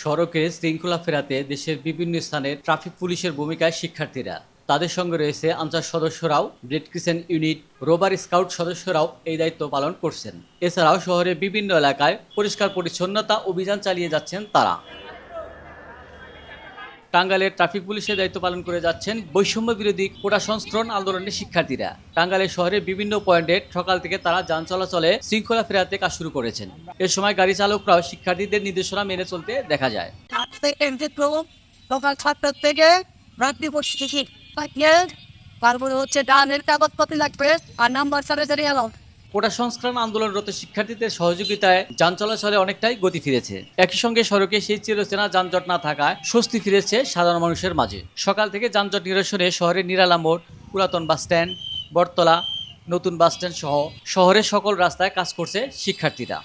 সড়কে শৃঙ্খলা ফেরাতে দেশের বিভিন্ন স্থানে ট্রাফিক পুলিশের ভূমিকায় শিক্ষার্থীরা। তাদের সঙ্গে রয়েছে আনসার সদস্যরাও রেড ক্রিসেন ইউনিট রোবার স্কাউট সদস্যরাও এই দায়িত্ব পালন করছেন। এছাড়াও শহরের বিভিন্ন এলাকায় পরিষ্কার পরিচ্ছন্নতা অভিযান চালিয়ে যাচ্ছেন তারা। টাঙ্গাইলের ট্রাফিক পুলিশের দায়িত্ব পালন করে যাচ্ছেন বৈষম্য বিরোধী কোটা সংস্করণ আন্দোলনের শিক্ষার্থীরা। টাঙ্গাইলের শহরের বিভিন্ন পয়েন্টে সকাল থেকে তারা যান চলাচলে শৃঙ্খলা ফেরাতে কাজ শুরু করেছেন। এ সময় গাড়ি চালকরাও শিক্ষার্থীদের নির্দেশনা মেনে চলতে দেখা যায়। সকাল থেকে রাত্রি তারপরে হচ্ছে ডানের কাগজপত্র লাগবে আর নাম্বার চারি এলাম কোটা সংস্করণ আন্দোলনরত শিক্ষার্থীদের সহযোগিতায় যান চলাচলে অনেকটাই গতি ফিরেছে। একই সঙ্গে সড়কে সেই চিরচেনা যানজট না থাকায় স্বস্তি ফিরেছে সাধারণ মানুষের মাঝে। সকাল থেকে যানজট নিরসনে শহরের নিরালা মোড়, পুরাতন বাস স্ট্যান্ড, বটতলা, নতুন বাস স্ট্যান্ড সহ শহরের সকল রাস্তায় কাজ করছে শিক্ষার্থীরা।